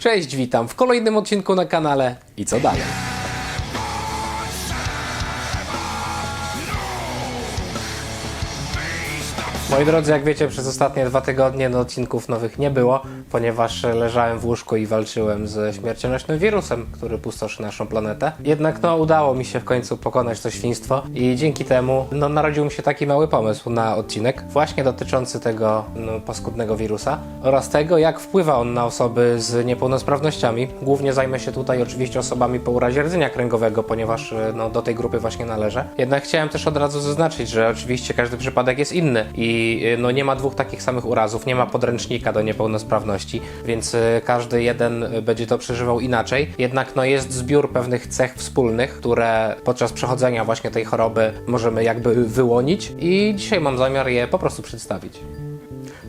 Cześć, witam w kolejnym odcinku na kanale i co dalej? Moi drodzy, jak wiecie, przez ostatnie dwa tygodnie no, odcinków nowych nie było, ponieważ leżałem w łóżku i walczyłem ze śmiercionośnym wirusem, który pustoszy naszą planetę. Jednak no, udało mi się w końcu pokonać to świństwo i dzięki temu no, narodził mi się taki mały pomysł na odcinek, właśnie dotyczący tego no, paskudnego wirusa oraz tego, jak wpływa on na osoby z niepełnosprawnościami. Głównie zajmę się tutaj oczywiście osobami po urazie rdzenia kręgowego, ponieważ no, do tej grupy właśnie należę. Jednak chciałem też od razu zaznaczyć, że oczywiście każdy przypadek jest inny i e, no, nie ma dwóch takich samych urazów, nie ma podręcznika do niepełnosprawności, więc e, każdy jeden e, będzie to przeżywał inaczej. Jednak no, jest zbiór pewnych cech wspólnych, które podczas przechodzenia właśnie tej choroby możemy jakby wyłonić i dzisiaj mam zamiar je po prostu przedstawić.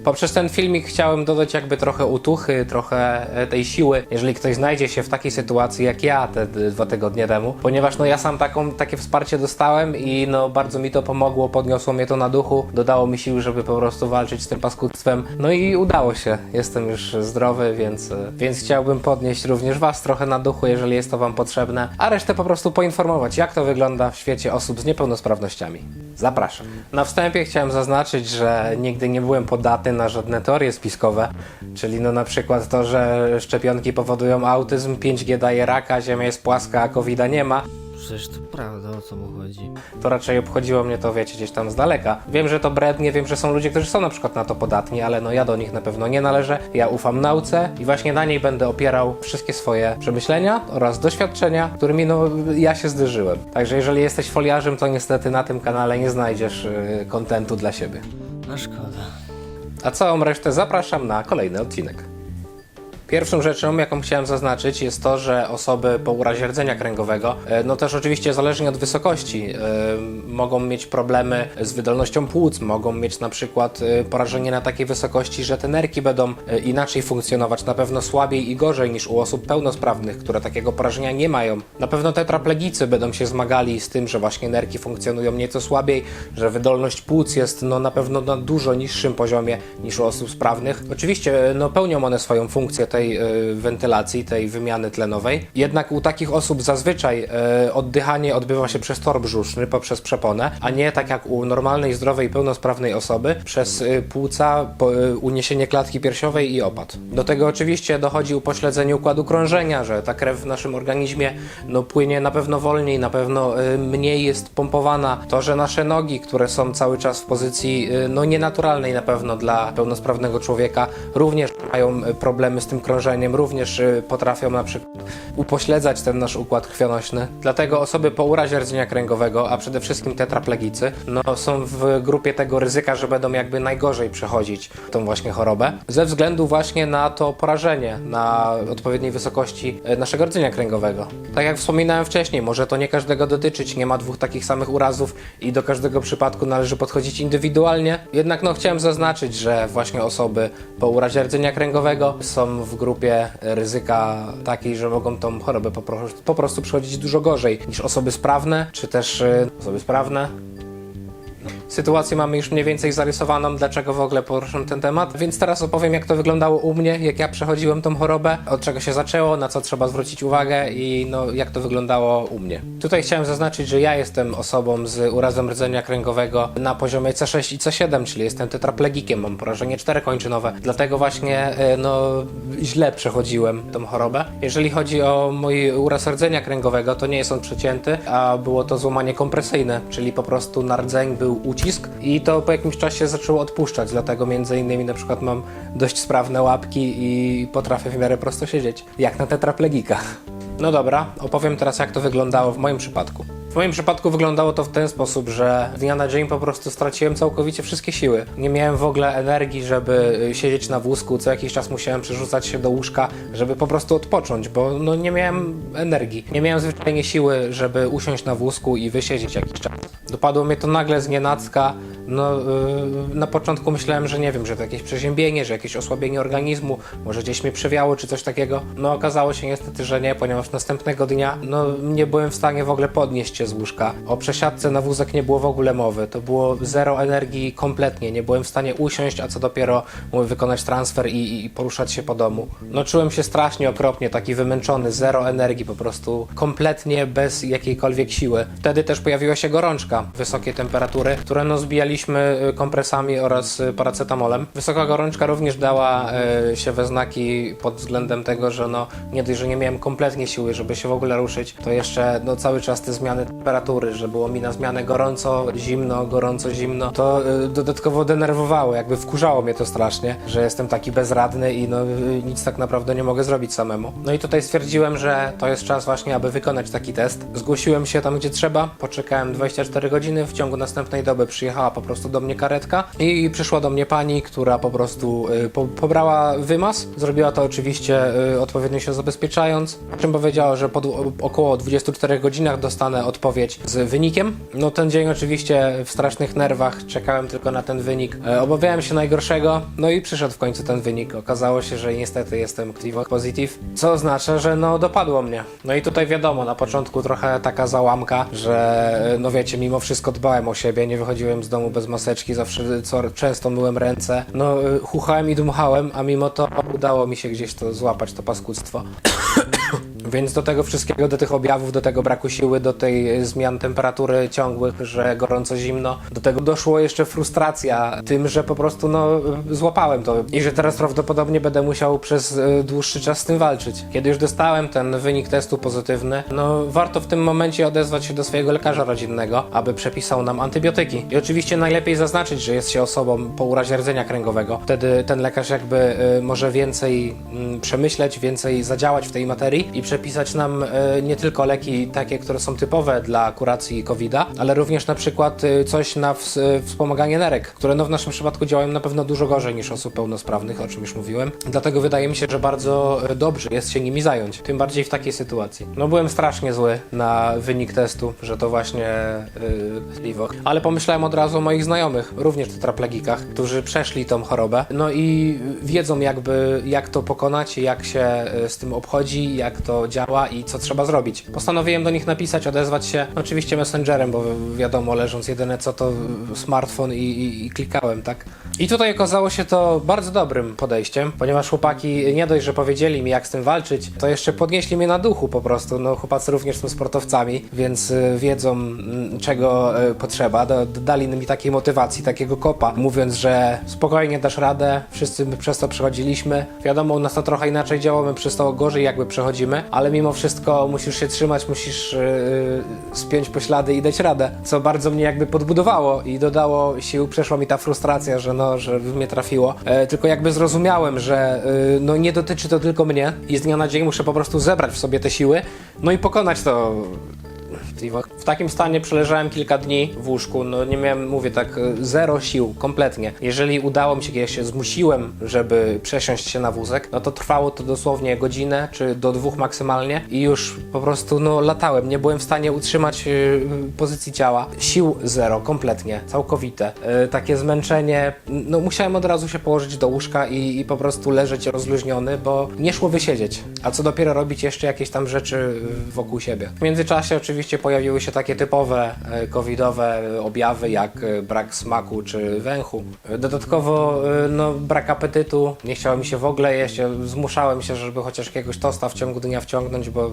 Poprzez ten filmik chciałem dodać jakby trochę utuchy, trochę e, tej siły, jeżeli ktoś znajdzie się w takiej sytuacji jak ja te dwa tygodnie temu, ponieważ no ja sam taką, takie wsparcie dostałem i no bardzo mi to pomogło, podniosło mnie to na duchu, dodało mi sił, żeby po prostu walczyć z tym paskudztwem, no i udało się, jestem już zdrowy, więc, e, więc chciałbym podnieść również Was trochę na duchu, jeżeli jest to Wam potrzebne, a resztę po prostu poinformować, jak to wygląda w świecie osób z niepełnosprawnościami. Zapraszam. Na wstępie chciałem zaznaczyć, że nigdy nie byłem podatny na żadne teorie spiskowe, czyli no na przykład to, że szczepionki powodują autyzm, 5G daje raka, Ziemia jest płaska, a covid nie ma. Przecież to prawda, o co mu chodzi. To raczej obchodziło mnie to, wiecie, gdzieś tam z daleka. Wiem, że to brednie, wiem, że są ludzie, którzy są na przykład na to podatni, ale no ja do nich na pewno nie należę. Ja ufam nauce i właśnie na niej będę opierał wszystkie swoje przemyślenia oraz doświadczenia, którymi no ja się zderzyłem. Także jeżeli jesteś foliarzem, to niestety na tym kanale nie znajdziesz yy, kontentu dla siebie. No szkoda. A całą resztę zapraszam na kolejny odcinek. Pierwszą rzeczą, jaką chciałem zaznaczyć, jest to, że osoby po urazie rdzenia kręgowego, e, no też oczywiście zależnie od wysokości, e, mogą mieć problemy z wydolnością płuc, mogą mieć na przykład e, porażenie na takiej wysokości, że te nerki będą inaczej funkcjonować, na pewno słabiej i gorzej niż u osób pełnosprawnych, które takiego porażenia nie mają. Na pewno tetraplegicy będą się zmagali z tym, że właśnie nerki funkcjonują nieco słabiej, że wydolność płuc jest no, na pewno na dużo niższym poziomie niż u osób sprawnych. Oczywiście no, pełnią one swoją funkcję tej y, wentylacji, tej wymiany tlenowej. Jednak u takich osób zazwyczaj y, oddychanie odbywa się przez tor brzuszny, poprzez przeponę, a nie tak jak u normalnej, zdrowej, pełnosprawnej osoby przez y, płuca, uniesienie klatki piersiowej i opad. Do tego oczywiście dochodzi upośledzenie układu krążenia, że ta krew w naszym organizmie no, płynie na pewno wolniej, na pewno mniej jest pompowana. To, że nasze nogi, które są cały czas w pozycji no, nienaturalnej na pewno dla pełnosprawnego człowieka, również mają problemy z tym krążeniem, również y, potrafią na przykład upośledzać ten nasz układ krwionośny. Dlatego osoby po urazie rdzenia kręgowego, a przede wszystkim tetraplegicy, no, są w grupie tego ryzyka, że będą jakby najgorzej przechodzić tą właśnie chorobę, ze względu właśnie na to porażenie na odpowiedniej wysokości e, naszego rdzenia kręgowego. Tak jak wspominałem wcześniej, może to nie każdego dotyczyć, nie ma dwóch takich samych urazów i do każdego przypadku należy podchodzić indywidualnie. Jednak no chciałem zaznaczyć, że właśnie osoby po urazie rdzenia kręgowego są w grupie ryzyka takiej, że mogą tą chorobę po, po prostu przechodzić dużo gorzej niż osoby sprawne, czy też y, osoby sprawne, Sytuację mamy już mniej więcej zarysowaną, dlaczego w ogóle poruszam ten temat, więc teraz opowiem jak to wyglądało u mnie, jak ja przechodziłem tą chorobę, od czego się zaczęło, na co trzeba zwrócić uwagę i no, jak to wyglądało u mnie. Tutaj chciałem zaznaczyć, że ja jestem osobą z urazem rdzenia kręgowego na poziomie C6 i C7, czyli jestem tetraplegikiem, mam porażenie czterokończynowe, dlatego właśnie e, no, źle przechodziłem tą chorobę. Jeżeli chodzi o mój uraz rdzenia kręgowego, to nie jest on przecięty, a było to złamanie kompresyjne, czyli po prostu na rdzeń był ucisk i to po jakimś czasie zaczęło odpuszczać, dlatego między innymi na przykład mam dość sprawne łapki i potrafię w miarę prosto siedzieć, jak na tetraplegika. No dobra, opowiem teraz jak to wyglądało w moim przypadku. W moim przypadku wyglądało to w ten sposób, że z dnia na dzień po prostu straciłem całkowicie wszystkie siły. Nie miałem w ogóle energii, żeby y, siedzieć na wózku. Co jakiś czas musiałem przerzucać się do łóżka, żeby po prostu odpocząć, bo no, nie miałem energii. Nie miałem zwyczajnie siły, żeby usiąść na wózku i wysiedzieć jakiś czas. Dopadło mnie to nagle z nienacka, no yy, na początku myślałem, że nie wiem, że to jakieś przeziębienie, że jakieś osłabienie organizmu, może gdzieś mnie przewiało czy coś takiego. No okazało się niestety, że nie, ponieważ następnego dnia no nie byłem w stanie w ogóle podnieść się z łóżka. O przesiadce na wózek nie było w ogóle mowy. To było zero energii kompletnie. Nie byłem w stanie usiąść, a co dopiero mówię, wykonać transfer i, i poruszać się po domu. No czułem się strasznie okropnie, taki wymęczony, zero energii po prostu, kompletnie bez jakiejkolwiek siły. Wtedy też pojawiła się gorączka, wysokie temperatury, które no zbijaliśmy y, kompresami oraz y, paracetamolem. Wysoka gorączka również dała y, się we znaki pod względem tego, że no nie dość, że nie miałem kompletnie siły, żeby się w ogóle ruszyć, to jeszcze no cały czas te zmiany temperatury, że było mi na zmianę gorąco, zimno, gorąco, zimno, to dodatkowo denerwowało, jakby wkurzało mnie to strasznie, że jestem taki bezradny i no nic tak naprawdę nie mogę zrobić samemu. No i tutaj stwierdziłem, że to jest czas właśnie, aby wykonać taki test. Zgłosiłem się tam, gdzie trzeba, poczekałem 24 godziny, w ciągu następnej doby przyjechała po prostu do mnie karetka i przyszła do mnie pani, która po prostu y, po, pobrała wymaz, zrobiła to oczywiście y, odpowiednio się zabezpieczając, po czym powiedziała, że po około 24 godzinach dostanę odpowiedź z wynikiem. No ten dzień oczywiście w strasznych nerwach, czekałem tylko na ten wynik. E, obawiałem się najgorszego, no i przyszedł w końcu ten wynik. Okazało się, że niestety jestem Clivo Positive, co oznacza, że no dopadło mnie. No i tutaj wiadomo, na początku trochę taka załamka, że e, no wiecie, mimo wszystko dbałem o siebie, nie wychodziłem z domu bez maseczki, zawsze co, często myłem ręce, no e, chuchałem i dmuchałem, a mimo to udało mi się gdzieś to złapać, to paskudztwo. Więc do tego wszystkiego, do tych objawów, do tego braku siły, do tej e, zmian temperatury ciągłych, że gorąco, zimno, do tego doszło jeszcze frustracja tym, że po prostu no złapałem to i że teraz prawdopodobnie będę musiał przez e, dłuższy czas z tym walczyć. Kiedy już dostałem ten wynik testu pozytywny, no warto w tym momencie odezwać się do swojego lekarza rodzinnego, aby przepisał nam antybiotyki. I oczywiście najlepiej zaznaczyć, że jest się osobą po urazie rdzenia kręgowego. Wtedy ten lekarz jakby e, może więcej mm, przemyśleć, więcej zadziałać w tej materii i przepisać nam e, nie tylko leki takie, które są typowe dla kuracji COVID-a, ale również na przykład e, coś na e, wspomaganie nerek, które no w naszym przypadku działają na pewno dużo gorzej niż osób pełnosprawnych, o czym już mówiłem. Dlatego wydaje mi się, że bardzo dobrze jest się nimi zająć, tym bardziej w takiej sytuacji. No byłem strasznie zły na wynik testu, że to właśnie yy, ale pomyślałem od razu o moich znajomych, również tetraplegikach, którzy przeszli tą chorobę, no i wiedzą jakby jak to pokonać, jak się z tym obchodzi, jak to działa i co trzeba zrobić. Postanowiłem do nich napisać, odezwać się, oczywiście messengerem, bo wi- wiadomo, leżąc jedyne co to y, smartfon i, i, i klikałem, tak? I tutaj okazało się to bardzo dobrym podejściem, ponieważ chłopaki nie dość, że powiedzieli mi jak z tym walczyć, to jeszcze podnieśli mnie na duchu po prostu. No chłopacy również są sportowcami, więc y, wiedzą mm, czego y, potrzeba. Do, dali mi takiej motywacji, takiego kopa, mówiąc, że spokojnie dasz radę, wszyscy przez to przechodziliśmy. Wiadomo, u nas to trochę inaczej działa, my przez to gorzej jakby przechodzimy, ale mimo wszystko musisz się trzymać, musisz yy, spiąć poślady i dać radę, co bardzo mnie jakby podbudowało i dodało sił, przeszła mi ta frustracja, że no, że mnie trafiło. E, tylko jakby zrozumiałem, że y, no nie dotyczy to tylko mnie i z dnia na dzień muszę po prostu zebrać w sobie te siły, no i pokonać to w takim stanie przeleżałem kilka dni w łóżku, no nie miałem, mówię tak, zero sił, kompletnie. Jeżeli udało mi się, kiedy się zmusiłem, żeby przesiąść się na wózek, no to trwało to dosłownie godzinę, czy do dwóch maksymalnie i już po prostu, no latałem, nie byłem w stanie utrzymać y, pozycji ciała. Sił zero, kompletnie, całkowite. Y, takie zmęczenie, no musiałem od razu się położyć do łóżka i, i po prostu leżeć rozluźniony, bo nie szło wysiedzieć. A co dopiero robić jeszcze jakieś tam rzeczy wokół siebie. W międzyczasie oczywiście pojawiły się takie typowe e, covidowe objawy jak e, brak smaku czy węchu. E, Dodatkowo e, no, brak apetytu, nie chciało mi się w ogóle jeść, zmuszałem się, żeby chociaż jakiegoś tosta w ciągu dnia wciągnąć, bo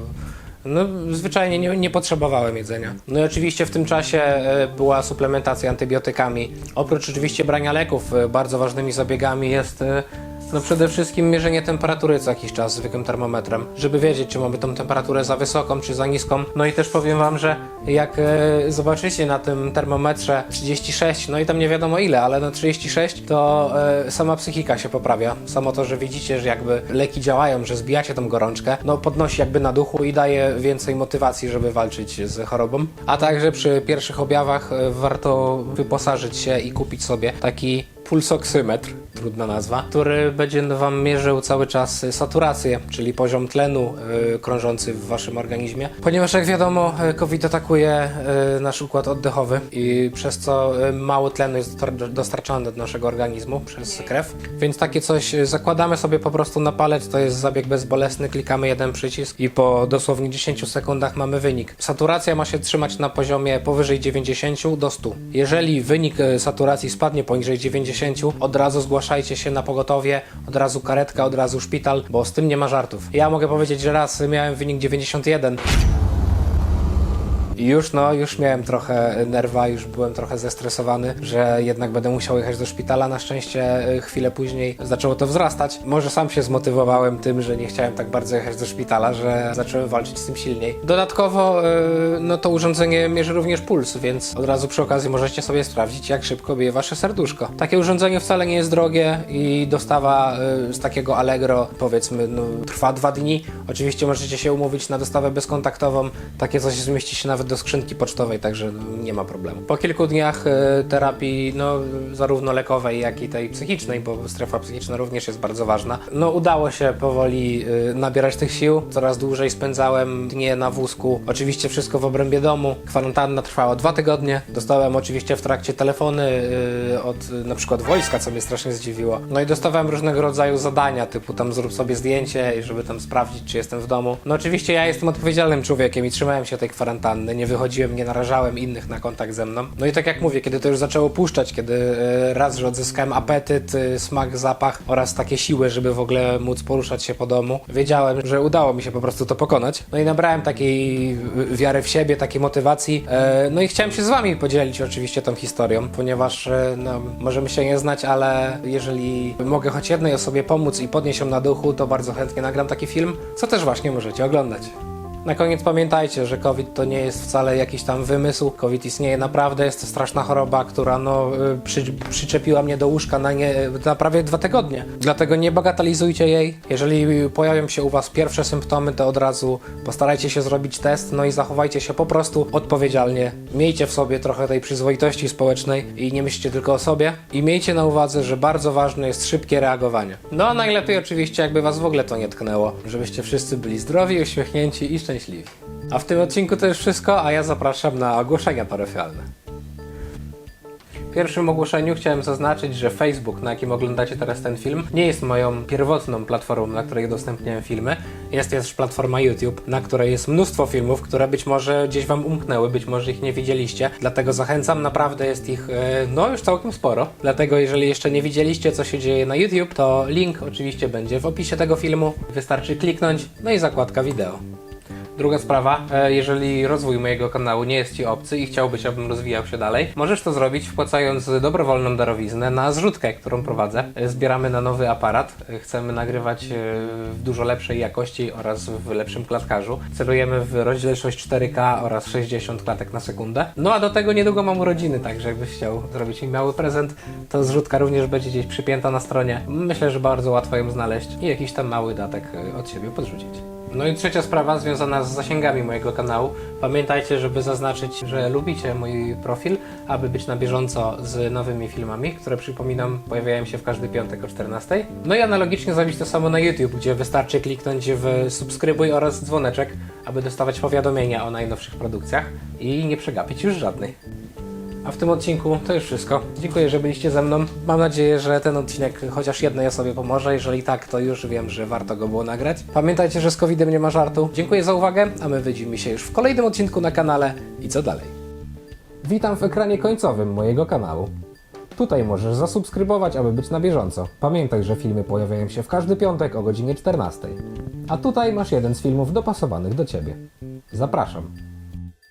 no, zwyczajnie nie, nie potrzebowałem jedzenia. No i oczywiście w tym czasie e, była suplementacja antybiotykami. Oprócz oczywiście brania leków, e, bardzo ważnymi zabiegami jest e, no przede wszystkim mierzenie temperatury co jakiś czas zwykłym termometrem, żeby wiedzieć, czy mamy tą temperaturę za wysoką, czy za niską. No i też powiem wam, że jak e, zobaczycie na tym termometrze 36, no i tam nie wiadomo ile, ale na 36 to e, sama psychika się poprawia. Samo to, że widzicie, że jakby leki działają, że zbijacie tą gorączkę, no podnosi jakby na duchu i daje więcej motywacji, żeby walczyć z chorobą. A także przy pierwszych objawach e, warto wyposażyć się i kupić sobie taki pulsoksymetr. Trudna nazwa, który będzie Wam mierzył cały czas saturację, czyli poziom tlenu y, krążący w Waszym organizmie. Ponieważ jak wiadomo, y, COVID atakuje y, nasz układ oddechowy i przez co mało tlenu jest dostar- dostarczane do naszego organizmu przez krew. Więc takie coś zakładamy sobie po prostu na palec, to jest zabieg bezbolesny, klikamy jeden przycisk i po dosłownie 10 sekundach mamy wynik. Saturacja ma się trzymać na poziomie powyżej 90 do 100. Jeżeli wynik saturacji spadnie poniżej 90, od razu zgłaszajcie się na pogotowie, od razu karetka, od razu szpital, bo z tym nie ma żartów. Ja mogę powiedzieć, że raz miałem wynik 91. I już no, już miałem trochę nerwa, już byłem trochę zestresowany, że jednak będę musiał jechać do szpitala. Na szczęście y, chwilę później zaczęło to wzrastać. Może sam się zmotywowałem tym, że nie chciałem tak bardzo jechać do szpitala, że zacząłem walczyć z tym silniej. Dodatkowo y, no to urządzenie mierzy również puls, więc od razu przy okazji możecie sobie sprawdzić, jak szybko bije wasze serduszko. Takie urządzenie wcale nie jest drogie i dostawa y, z takiego Allegro powiedzmy no, trwa dwa dni. Oczywiście możecie się umówić na dostawę bezkontaktową. Takie coś zmieści się nawet do skrzynki pocztowej, także nie ma problemu. Po kilku dniach y, terapii, no zarówno lekowej, jak i tej psychicznej, bo strefa psychiczna również jest bardzo ważna, no udało się powoli y, nabierać tych sił. Coraz dłużej spędzałem dnie na wózku. Oczywiście wszystko w obrębie domu. Kwarantanna trwała dwa tygodnie. Dostałem oczywiście w trakcie telefony y, od na przykład wojska, co mnie strasznie zdziwiło. No i dostawałem różnego rodzaju zadania, typu tam zrób sobie zdjęcie żeby tam sprawdzić, czy jestem w domu. No oczywiście ja jestem odpowiedzialnym człowiekiem i trzymałem się tej kwarantanny, nie wychodziłem, nie narażałem innych na kontakt ze mną. No i tak jak mówię, kiedy to już zaczęło puszczać, kiedy y, raz, że odzyskałem apetyt, y, smak, zapach oraz takie siły, żeby w ogóle móc poruszać się po domu, wiedziałem, że udało mi się po prostu to pokonać. No i nabrałem takiej wiary w siebie, takiej motywacji. E, No i chciałem się z wami podzielić oczywiście tą historią, ponieważ e, no, możemy się nie znać, ale jeżeli mogę choć jednej osobie pomóc i podnieść ją na duchu, to bardzo chętnie nagram taki film, co też właśnie możecie oglądać. Na koniec pamiętajcie, że COVID to nie jest wcale jakiś tam wymysł. COVID istnieje naprawdę, jest to straszna choroba, która no, y, przy, przyczepiła mnie do łóżka na, nie, na prawie dwa tygodnie. Dlatego nie bagatelizujcie jej. Jeżeli pojawią się u Was pierwsze symptomy, to od razu postarajcie się zrobić test, no i zachowajcie się po prostu odpowiedzialnie. Miejcie w sobie trochę tej przyzwoitości społecznej i nie myślcie tylko o sobie. I miejcie na uwadze, że bardzo ważne jest szybkie reagowanie. No a najlepiej oczywiście, jakby Was w ogóle to nie tknęło, żebyście wszyscy byli zdrowi, uśmiechnięci i szczęśliwi. A w tym odcinku to już wszystko, a ja zapraszam na ogłoszenia parafialne. W pierwszym ogłoszeniu chciałem zaznaczyć, że Facebook, na jakim oglądacie teraz ten film, nie jest moją pierwotną platformą, na której udostępniałem filmy. Jest też platforma YouTube, na której jest mnóstwo filmów, które być może gdzieś Wam umknęły, być może ich nie widzieliście. Dlatego zachęcam, naprawdę jest ich e, no już całkiem sporo. Dlatego jeżeli jeszcze nie widzieliście, co się dzieje na YouTube, to link oczywiście będzie w opisie tego filmu. Wystarczy kliknąć, no i zakładka wideo. Druga sprawa, e, jeżeli rozwój mojego kanału nie jest Ci obcy i chciałbyś, abym rozwijał się dalej, możesz to zrobić wpłacając dobrowolną darowiznę na zrzutkę, którą prowadzę. E, Zbieramy na nowy aparat, e, chcemy nagrywać w dużo lepszej jakości oraz w lepszym klatkarzu. Celujemy w rozdzielczość 4K oraz 60 klatek na sekundę. No a do tego niedługo mam urodziny, także jakbyś chciał zrobić mi mały prezent, to zrzutka również będzie gdzieś przypięta na stronie. Myślę, że bardzo łatwo ją znaleźć i jakiś tam mały datek od siebie podrzucić. No i trzecia sprawa związana z zasięgami mojego kanału. Pamiętajcie, żeby zaznaczyć, że lubicie mój profil, aby być na bieżąco z nowymi filmami, które przypominam pojawiają się w każdy piątek o 14. No i analogicznie zrobić to samo na YouTube, gdzie wystarczy kliknąć w subskrybuj oraz dzwoneczek, aby dostawać powiadomienia o najnowszych produkcjach i nie przegapić już żadnej. A w tym odcinku to już wszystko. Dziękuję, że byliście ze mną. Mam nadzieję, że ten odcinek chociaż jednej osobie pomoże. Jeżeli tak, to już wiem, że warto go było nagrać. Pamiętajcie, że z COVID-em nie ma żartu. Dziękuję za uwagę, a my widzimy się już w kolejnym odcinku na kanale. I co dalej? Witam w ekranie końcowym mojego kanału. Tutaj możesz zasubskrybować, aby być na bieżąco. Pamiętaj, że filmy pojawiają się w każdy piątek o godzinie 14. A tutaj masz jeden z filmów dopasowanych do Ciebie. Zapraszam.